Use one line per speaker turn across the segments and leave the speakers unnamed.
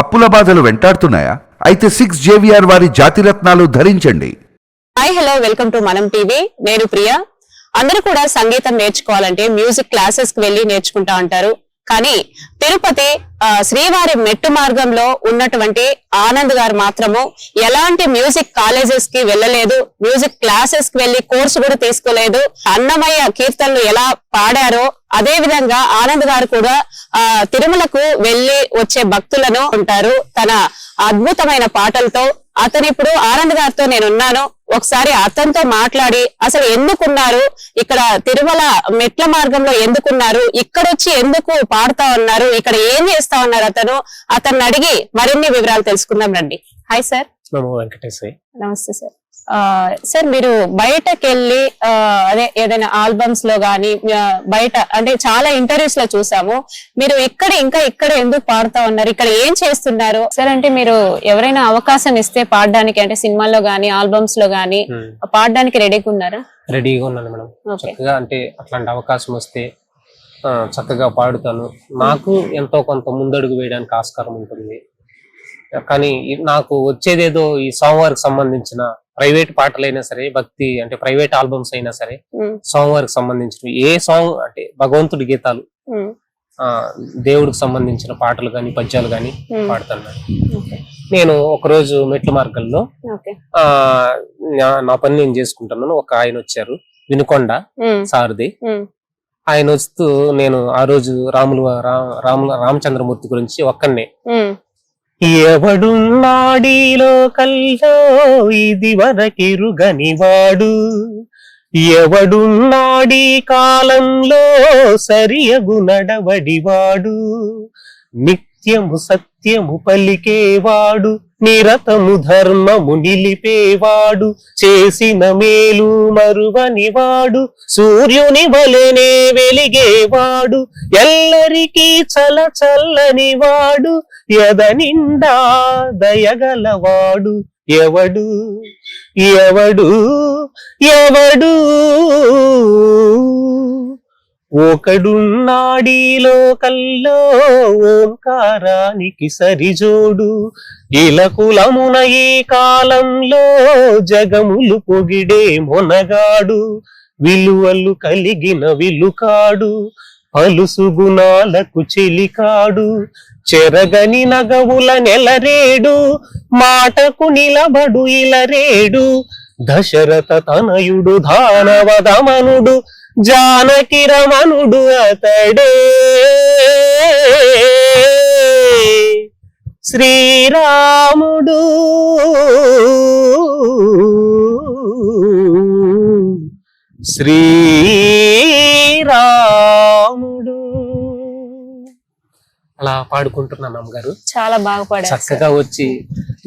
అప్పుల బాధలు వెంటాడుతున్నాయా? అయితే సిక్స్ జేవిఆర్ వారి జాతిరత్నాలు ధరించండి.
Hi hello welcome to Manam TV నేను ప్రియ. అందరూ కూడా సంగీతం నేర్చుకోవాలంటే మ్యూజిక్ క్లాసెస్కి వెళ్ళి నేర్చుకుంటా అంటారు కానీ తిరుపతి ఆ, శ్రీవారి మెట్టు మార్గంలో ఉన్నటువంటి ఆనంద్ గారు మాత్రము ఎలాంటి మ్యూజిక్ కాలేజెస్కి వెళ్ళలేదు మ్యూజిక్ క్లాసెస్కి వెళ్ళి కోర్సు కూడా తీసుకోలేదు అన్నమయ్య కీర్తనలు ఎలా పాడారో అదే విధంగా ఆనంద్ గారు కూడా ఆ తిరుమలకు వెళ్ళి వచ్చే భక్తులను ఉంటారు. తన అద్భుతమైన పాటలతో అతను ఇప్పుడు ఆనంద్ గారితో నేను ఉన్నాను ఒకసారి అతనితో మాట్లాడి అసలు ఎందుకున్నారు? ఇక్కడ తిరుమల మెట్ల మార్గంలో ఎందుకున్నారు? ఇక్కడ వచ్చి ఎందుకు పాడుతా ఉన్నారు? ఇక్కడ ఏం చేస్తా ఉన్నారు అతను? అతన్ని అడిగి మరిన్ని వివరాలు తెలుసుకుందాం రండి. Hi sir.
నమో వెంకటేశ్వరి
నమస్తే సార్. సార్ మీరు బయటకు వెళ్ళి అదే ఏదైనా ఆల్బమ్స్లో గానీ ఆ, బయట అంటే చాలా ఇంటర్వ్యూస్లో చూసాము. మీరు ఇక్కడ ఇంకా ఇక్కడ ఎందుకు పాడుతా ఉన్నారు? ఇక్కడ ఏం చేస్తున్నారు? సార్ అంటే మీరు ఎవరైనా అవకాశం ఇస్తే పాడడానికి అంటే సినిమాల్లో గానీ ఆల్బమ్స్లో గానీ పాడడానికి రెడీగా ఉన్నారా?
రెడీగా ఉన్నాను మేడం. చక్కగా అంటే అట్లాంటి అవకాశం వస్తే చక్కగా పాడుతాను. నాకు ఎంతో కొంత ముందడుగు వేయడానికి ఆస్కారం ఉంటుంది. కానీ నాకు వచ్చేదేదో ఈ సోమవారికి సంబంధించిన ప్రైవేట్ పాటలైనా సరే భక్తి అంటే ప్రైవేట్ ఆల్బమ్స్ అయినా సరే
ఉమ్,
సోమవారికి సంబంధించిన ఏ సాంగ్ అంటే భగవంతుడి గీతాలు దేవుడికి సంబంధించిన పాటలు కానీ పద్యాలు కానీ
ఉమ్,
పాడుతాను మేడం.
ఓకే,
నేను ఒకరోజు మెట్ల మార్గంలో నా- పని నేను చేసుకుంటున్నాను. ఒక ఆయన వచ్చారు వినుకొండ
ఉమ్,
ఆయన వస్తూ నేను ఆ రోజు రాములు రాముల రామచంద్రమూర్తి గురించి ఒక్కనే ఎవడున్నాడీలో కల్లో ఇది వరకిరుగనివాడు. ఎవడున్నాడీ కాలంలో? సరియగు నడవడివాడు. నిత్యము సత్యము పలికేవాడు. నిరతము ధర్మము నిలిపేవాడు. చేసిన మేలు మరువనివాడు. సూర్యుని వలెనే వెలిగేవాడు. ఎల్లరికీ చల చల్లనివాడు ఎద నిండా దయగలవాడు? ఎవడు? ఎవడు? ఎవడు? ఒకడున్నాడీలో కల్లో ఓంకారానికి సరిజోడు. ఇలకులమున ఈ కాలంలో జగములు పొగిడే మొనగాడు. విలువలు కలిగిన విలుకాడు. పలుసు గుణాలకు చెలికాడు చెరగని నగవుల నెలరేడు మాటకు నిలబడు ఇలరేడు. దశరథ తనయుడు దానవదమనుడు జానకి రమణుడు అతడే. శ్రీరాముడు. శ్రీరాముడు అలా పాడుకుంటున్నాను అమ్మగారు.
చాలా బాగా పాడారు సార్.
చక్కగా వచ్చి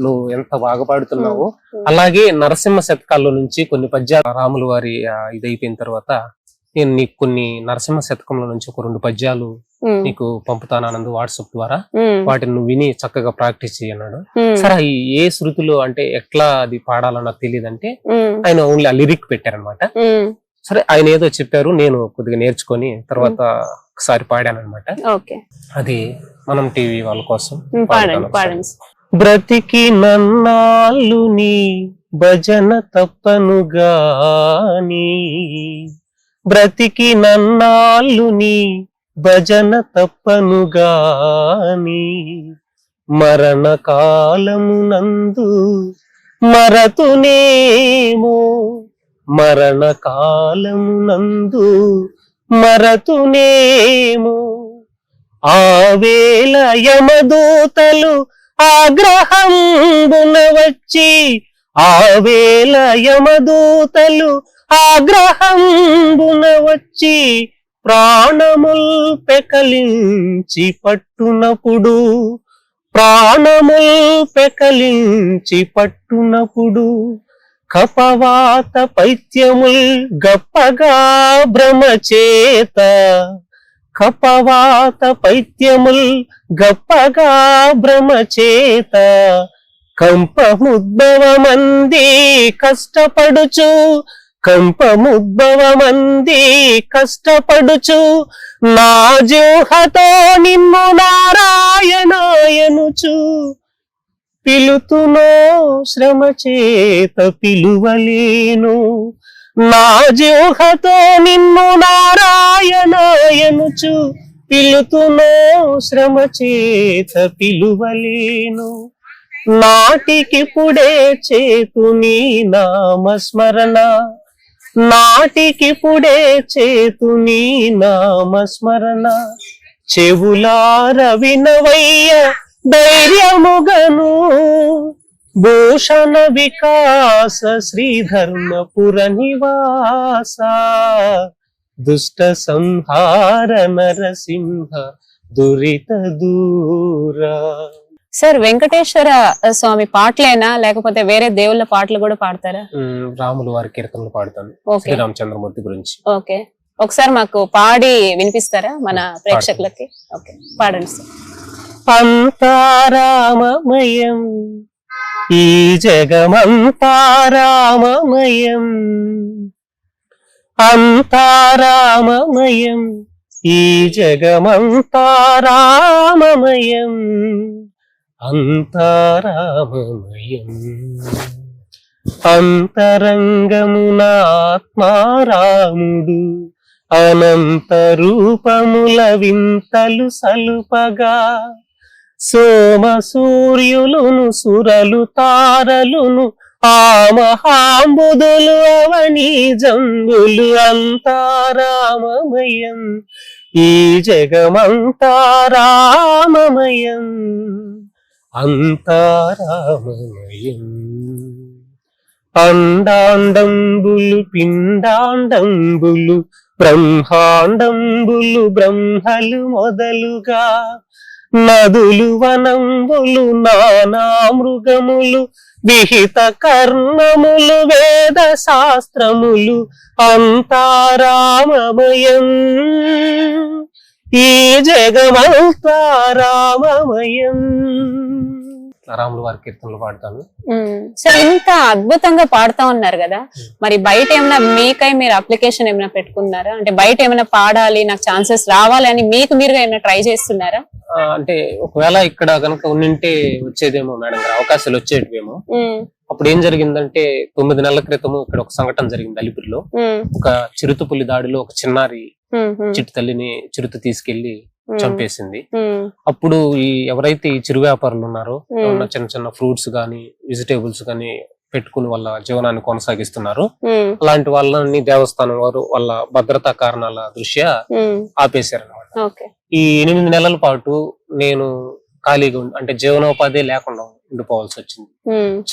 నువ్వు ఎంత బాగా పాడుతున్నావు అలాగే నరసింహ శతకాల్లో నుంచి కొన్ని పద్యాలు రాములు వారి ఇది అయిపోయిన తర్వాత నేను నీకు కొన్ని నరసింహ శతకంలో నుంచి ఒక రెండు పద్యాలు నీకు పంపుతాను ఆనంద్ వాట్సాప్ ద్వారా. వాటిని నువ్వు విని చక్కగా ప్రాక్టీస్ చేయన్నాడు సరే ఏ శృతిలో అంటే ఎట్లా అది పాడాలో నాకు తెలియదు అంటే
ఉమ్,
ఆయన ఓన్లీ ఆ లిరిక్ పెట్టారనమాట సరే ఆయన ఏదో చెప్పారు నేను కొద్దిగా నేర్చుకొని తర్వాత ఒకసారి పాడాను అనమాట
ఓకే.
అది మనం టీవీ వాళ్ళ కోసం బ్రతికి నన్నాళ్ళు నీ భజన తప్పనుగాని బ్రతికి నన్నాళ్ళు నీ భజన తప్పనుగాని మరణ కాలమునందు మరతునేమో మరణ కాలమునందు మరతునేమో ఆవేల యమదూతలు ఆగ్రహంబున వచ్చి ఆవేల యమదూతలు ఆగ్రహంబున వచ్చి ప్రాణముల్ పెకలించి పట్టునప్పుడు ప్రాణముల్ పెకలించి పట్టునప్పుడు కపవాత పైత్యముల్ గప్పగా భ్రమచేత. కపవాత పైత్యముల్ గప్పగా భ్రమచేత. కంపముద్భవమంది కష్టపడుచు కంపముద్భవమంది కష్టపడుచు నా జోహతో నిన్ను నారాయణాయనుచు. పిలుతునో శ్రమ చేత పిలువలేను. నా జోహతో నిన్ను నారాయణాయనుచు పిలుతునో శ్రమ చేత పిలువలేను. నాటికిప్పుడే చేతు నీ నామస్మరణ. నాటికిప్పుడే చేతు నీ నామస్మరణ. చెవులార వినవయ్య ధైర్యముగను భూషణ వికాస శ్రీధర్మపుర నివాస. దుష్ట సంహార నరసింహ దురిత దూర.
సార్ వెంకటేశ్వర స్వామి పాటలేనా? లేకపోతే వేరే దేవుళ్ళ పాటలు కూడా పాడతారా?
రాములు వారి కీర్తనలు పాడుతాను.
ఓకే.
శ్రీరామచంద్రమూర్తి గురించి.
ఓకే. ఒకసారి మాకు పాడి వినిపిస్తారా మన ప్రేక్షకులకి? ఓకే. పాడండి సార్.
అంతారామమయం ఈ జగమంతారామమయం అంతారామమయం ఈ జగమంతారామమయం అంతారామమయం అంతరంగమునాత్మారాముడు అనంత రూపముల వింతలు సలుపగా సోమ సూర్యులును సురలు తారలును ఆ మహాంబుదులు అవని జంబులు అంతారామమయం ఈ జగమంతారామమయం అంతారామమయం అండాండంబులు పిండాండంబులు బ్రహ్మాండంబులు బ్రహ్మలు మొదలుగా నదులు వనంబులు నానా మృగములు విహిత కర్ణములు వేద శాస్త్రములు అంతారామమయం. ఈ జగమంతారామమయం రాములు వారి కీర్తనలు పాడతాను.
సార్ ఇంత అద్భుతంగా పాడుతా ఉన్నారు కదా? మరి బయట ఏమైనా మీకై మీరు అప్లికేషన్ ఏమైనా పెట్టుకున్నారా? అంటే బయట ఏమైనా పాడాలి నాకు ఛాన్సెస్ రావాలి అని మీకు మీరుగా ఏమైనా ట్రై చేస్తున్నారా?
అంటే ఒకవేళ ఇక్కడ కనుక ఉండింటే వచ్చేదేమో మేడం గారు అవకాశాలు వచ్చేటివేమో అప్పుడు ఏం జరిగిందంటే తొమ్మిది నెలల క్రితము ఇక్కడ ఒక సంఘటన జరిగింది అలిపిరిలో. ఒక చిరుతపులి దాడిలో ఒక చిన్నారి చిట్టు తల్లిని చిరుత
తీసుకెళ్ళి
చంపేసింది. అప్పుడు ఈ ఎవరైతే ఈ చిరు వ్యాపారులు ఉన్నారో. ఏమన్నా చిన్న చిన్న ఫ్రూట్స్ గానీ వెజిటేబుల్స్ గానీ పెట్టుకుని వాళ్ళ జీవనాన్ని కొనసాగిస్తున్నారు అలాంటి వాళ్ళని దేవస్థానం వారు వాళ్ళ భద్రతా కారణాల దృష్ట్యా ఆపేశారు అనమాట ఈ ఎనిమిది నెలల పాటు నేను ఖాళీగా అంటే జీవనోపాధి లేకుండా ఉండిపోవాల్సి వచ్చింది.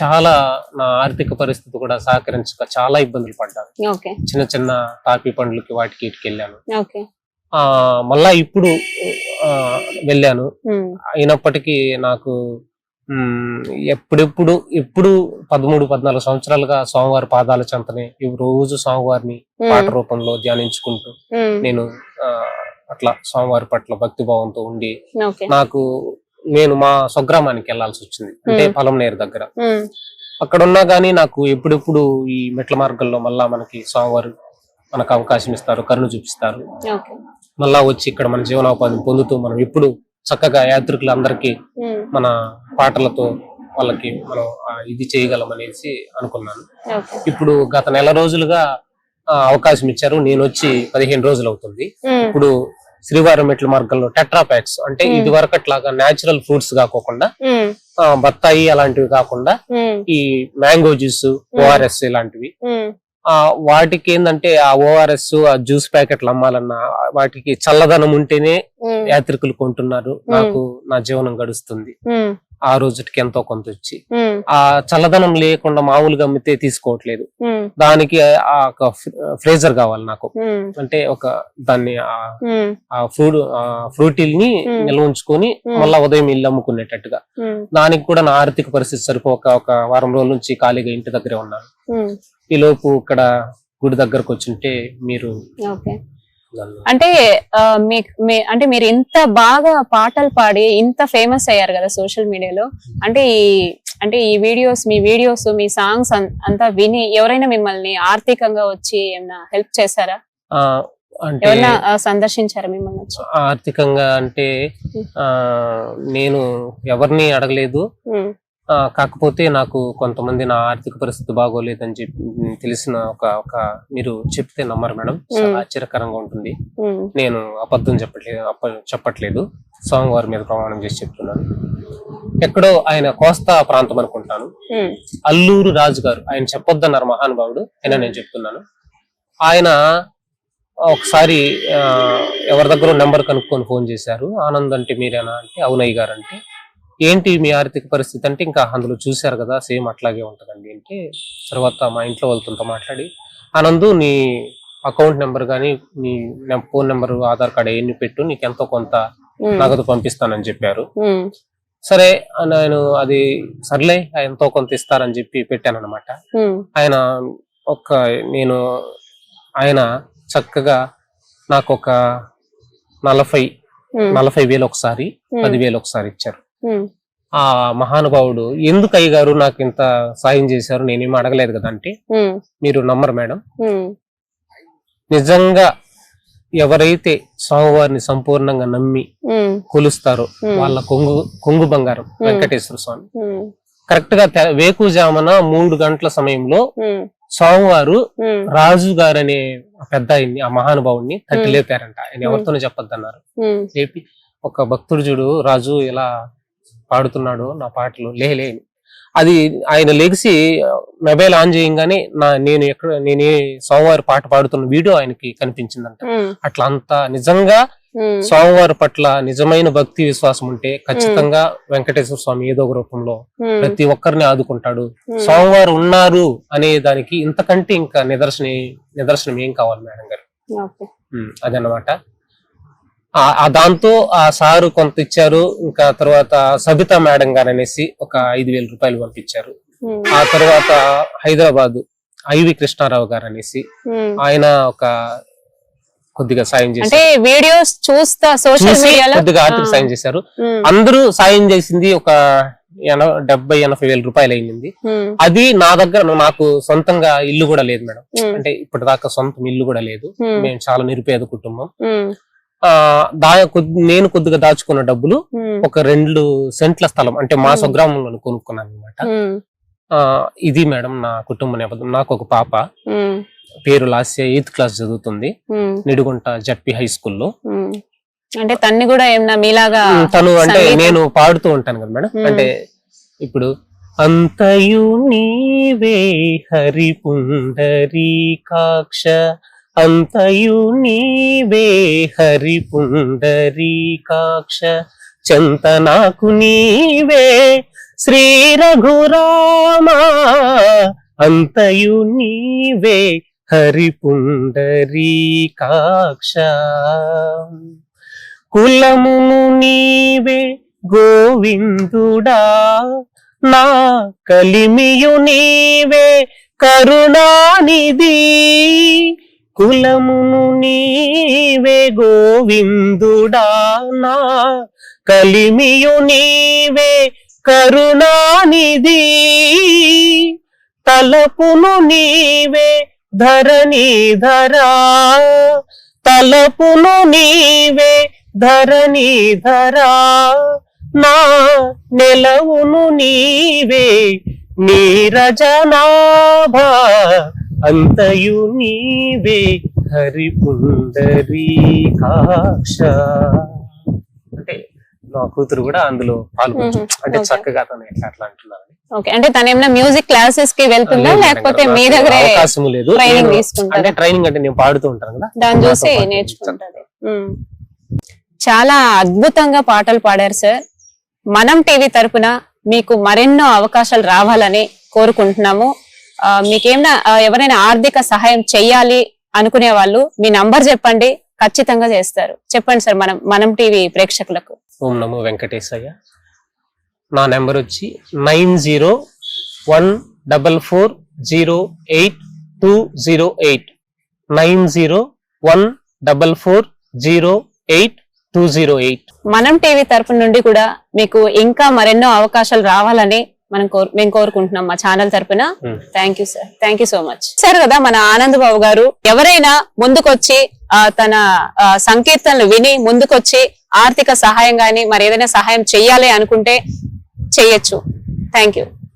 చాలా నా ఆర్థిక పరిస్థితి కూడా సహకరించక చాలా ఇబ్బందులు పడ్డాను. చిన్న చిన్న తాపి పండ్లకి వాటికి ఇటుకి వెళ్ళాను.
ఓకే.
ఆ మళ్ళా ఇప్పుడు వెళ్ళాను. అయినప్పటికీ నాకు ఎప్పుడెప్పుడు ఎప్పుడు పదమూడు పద్నాలుగు సంవత్సరాలుగా స్వామివారి పాదాల చెంతనే రోజు స్వామివారిని పాట రూపంలో ధ్యానించుకుంటూ నేను అట్లా స్వామివారి పట్ల భక్తి భావంతో ఉండి నాకు నేను మా స్వగ్రామానికి వెళ్ళాల్సి వచ్చింది. అంటే. పొలంనేరు దగ్గర. అక్కడ ఉన్నా గానీ నాకు ఎప్పుడెప్పుడు ఈ మెట్ల మార్గంలో మళ్ళా మనకి స్వామివారు మనకు అవకాశం ఇస్తారు కరుణ చూపిస్తారు. మళ్ళా వచ్చి ఇక్కడ మన జీవనోపాధిని పొందుతూ మనం ఎప్పుడు చక్కగా యాత్రికులందరికీ మన పాటలతో వాళ్ళకి మనం ఇది చేయగలం అనేసి అనుకున్నాను. ఇప్పుడు గత నెల రోజులుగా అవకాశం ఇచ్చారు. నేను వచ్చి పదిహేను రోజులు అవుతుంది. ఇప్పుడు శ్రీవారి మెట్ల మార్గంలో టెట్రా ప్యాక్స్ అంటే. ఇది వరకట్లాగా నేచురల్ ఫ్రూట్స్ కాకోకుండా బత్తాయి అలాంటివి కాకుండా ఈ మ్యాంగో జ్యూస్ ఓఆర్ఎస్ ఇలాంటివి వాటికి ఏంటంటే ఆ ఓఆర్ఎస్ ఆ జ్యూస్ ప్యాకెట్లు అమ్మాలన్నా వాటికి చల్లదనం ఉంటేనే యాత్రికులు కొంటున్నారు. నాకు నా జీవనం గడుస్తుంది. ఆ రోజుకి ఎంతో కొంత వచ్చి ఆ చల్లదనం లేకుండా మామూలుగా అమ్మితే తీసుకోవట్లేదు. దానికి ఆ ఒక ఫ్రేజర్ కావాలి నాకు. అంటే ఒక దాన్ని ఆ ఫ్రూట్ ఫ్రూటీల్ని. నిల్వ ఉంచుకొని. మళ్ళా ఉదయం ఇల్లు అమ్ముకునేటట్టుగా. దానికి కూడా నా ఆర్థిక పరిస్థితి సరిపోక ఒక వారం రోజుల నుంచి ఖాళీగా ఇంటి దగ్గరే ఉన్నాను.
ఉమ్,
ఈ లోపు ఇక్కడ గుడి దగ్గరకు వచ్చింటే మీరు
ఓకే. అంటే మీ- అంటే మీరు ఇంత బాగా పాటలు పాడి ఇంత ఫేమస్ అయ్యారు కదా సోషల్ మీడియాలో. అంటే ఈ అంటే ఈ వీడియోస్ మీ వీడియోస్ మీ సాంగ్స్ అంతా విని ఎవరైనా మిమ్మల్ని ఆర్థికంగా వచ్చి ఏమైనా హెల్ప్ చేశారా?
అంటే
సందర్శించారా మిమ్మల్ని
ఆర్థికంగా అంటే నేను ఎవరిని అడగలేదు. కాకపోతే నాకు కొంతమంది నా ఆర్థిక పరిస్థితి బాగోలేదని చెప్పి తెలిసిన ఒక ఒక మీరు చెప్తే నమ్మరు మేడం. చాలా. ఆశ్చర్యకరంగా ఉంటుంది. నేను అబద్ధం చెప్పట్లేదు చెప్పట్లేదు. స్వామివారి మీద ప్రమాణం చేసి చెప్తున్నాను. ఎక్కడో ఆయన కోస్తా ప్రాంతం అనుకుంటాను. అల్లూరు రాజు గారు ఆయన చెప్పొద్దన్నారు మహానుభావుడు. అయినా నేను చెప్తున్నాను. ఆయన ఒకసారి ఎవరి దగ్గర నెంబర్ కనుక్కొని ఫోన్ చేశారు. ఆనంద్ అంటే మీరేనా అంటే అవునయ్య గారు అంటే. ఏంటి మీ ఆర్థిక పరిస్థితి అంటే ఇంకా అందులో చూశారు కదా సేమ్ అట్లాగే ఉంటదండి. అంటే తర్వాత మా ఇంట్లో వాళ్ళతో మాట్లాడి ఆనందు నీ అకౌంట్ నెంబర్ కానీ నీ ఫోన్ నెంబర్ ఆధార్ కార్డ్ అవన్నీ పెట్టు నీకు ఎంతో కొంత నగదు పంపిస్తానని చెప్పారు. సరే నేను అది సర్లే ఎంతో కొంత ఇస్తారని చెప్పి పెట్టాను అనమాట ఆయన ఒక నేను ఆయన చక్కగా నాకు ఒక నలభై నలభై వేలు ఒకసారి పదివేలు ఒకసారి ఇచ్చారు. ఆ మహానుభావుడు ఎందుకు అయ్య గారు నాకు ఇంత సాయం చేశారు? నేనేమి అడగలేదు కదా అంటే మీరు నమ్మరు మేడం. నిజంగా ఎవరైతే స్వామివారిని సంపూర్ణంగా నమ్మి కొలుస్తారో వాళ్ళ కొంగు కొంగు బంగారం వెంకటేశ్వర స్వామి. కరెక్ట్గా వేకుజామున మూడు గంటల సమయంలో స్వామివారు రాజు గారు అనే ఆ పెద్ద ఆయన్ని ఆ మహానుభావుడిని తట్టి లేపారంట ఆయన ఎవరితోనూ చెప్పొద్దన్నారు. లేపి ఒక భక్తుడు చూడు రాజు ఇలా పాడుతున్నాడు నా పాటలు లే లే. అని. అది ఆయన లెగిసి మొబైల్ ఆన్ చేయంగానే నా నేను ఎక్కడ నేను ఏ స్వామివారి పాట పాడుతున్న వీడియో ఆయనకి కనిపించిందంట. అట్లా అంతా నిజంగా స్వామివారి పట్ల నిజమైన భక్తి విశ్వాసం ఉంటే ఖచ్చితంగా వెంకటేశ్వర స్వామి ఏదో ఒక రూపంలో ప్రతి ఒక్కరిని ఆదుకుంటాడు. స్వామివారు ఉన్నారు అనే దానికి ఇంతకంటే ఇంకా నిదర్శన నిదర్శనం ఏం కావాలి మేడం గారు?
ఓకే.
ఉమ్, అదన్నమాట ఆ- ఆ దాంతో ఆ సారు కొంత ఇచ్చారు. ఇంకా తర్వాత సబితా మేడం గారు అనేసి ఒక ఐదు వేల రూపాయలు పంపించారు. ఆ తర్వాత హైదరాబాద్ ఐవి కృష్ణారావు గారు అనేసి. ఆయన ఒక కొద్దిగా సాయం
అంటే
చేశారు
వీడియోస్ చూస్తా సోషల్
చూసి
మీడియాలో?
కొద్దిగా ఆర్థిక సాయం చేశారు. అందరూ సాయం చేసింది ఒక డెబ్బై ఎనభై వేల రూపాయలు అయింది. అది నా దగ్గర నాకు సొంతంగా ఇల్లు కూడా లేదు మేడం. అంటే ఇప్పటిదాకా సొంతం ఇల్లు కూడా లేదు. మేము చాలా నిరుపేద కుటుంబం. దా నేను కొద్దిగా దాచుకున్న డబ్బులు ఒక రెండు సెంట్ల స్థలం అంటే మా. స్వగ్రామంలో కొనుక్కున్నాను అనమాట ఇది మేడం నా కుటుంబ నేపథ్యం నాకు ఒక పాప. పేరు లాస్య ఎయిత్ క్లాస్ చదువుతుంది. నిడుగుంట జడ్పి హై స్కూల్లో.
అంటే తన్ని కూడా ఏమన్నా మీలాగా
తను అంటే నేను పాడుతూ ఉంటాను కదా మేడం. అంటే ఇప్పుడు అంతయు నీవే హరి పుండరీకాక్ష అంతయు నీవే హరి పుండరీకాక్ష చంతనాకు నీవే శ్రీ రఘురామ. అంతయు నీవే హరి పుండరీకాక్ష కులమును నీవే గోవిందుడా. నా కలిమియు నీవే కరుణానిధి. కులమును నీవే గోవిందుడానా కలిమియు నీవే కరుణానిధి. తలపును నీవే ధరణీధరా. తలపును నీవే ధరణీధరా. నా నెలవును నీవే నీరజనాభ. అంతయు నీవే హరిపుండరీకాక్ష అంటే నా కూతురు కూడా అందులో పాల్గొంది
మ్మ్.
అంటే. చక్కగా తను ఎట్లా అట్లా అంటున్నారు
ఓకే. అంటే తను ఏమైనా మ్యూజిక్ క్లాసెస్కి వెళ్తుందా? లేకపోతే మీ దగ్గరే
అవకాశం లేదు.
ట్రైనింగ్ తీసుకుంటారా?
అంటే ట్రైనింగ్ అంటే నేను పాడుతూ ఉంటాను కదా.
దాన్ని చూసి ఉమ్. చాలా అద్భుతంగా పాటలు పాడారు సార్. మనం టీవీ తరపున మీకు మరెన్నో అవకాశాలు రావాలని కోరుకుంటున్నాము. మీకేమైనా ఆ, ఎవరైనా ఆర్థిక సహాయం చెయ్యాలి అనుకునే వాళ్ళు మీ నంబర్ చెప్పండి ఖచ్చితంగా చేస్తారు. చెప్పండి సార్ మనం మనం టీవీ ప్రేక్షకులకు.
ఓం నమో వెంకటేశయ్య. నా నెంబర్ వచ్చి nine zero one double four zero eight two zero eight. Nine zero one double four zero eight two zero eight.
Manam TV తరపు నుండి కూడా మీకు ఇంకా మరెన్నో అవకాశాలు రావాలని మనం కోరు మేము కోరుకుంటున్నాం మా ఛానల్ తరపున. Thank you sir thank you so much sir కదా మన ఆనంద్ బాబు గారు ఎవరైనా ముందుకొచ్చి తన సంకీర్తనలు విని ముందుకొచ్చి ఆర్థిక సహాయం గాని మరి ఏదైనా సహాయం చెయ్యాలి అనుకుంటే చెయ్యొచ్చు. Thank you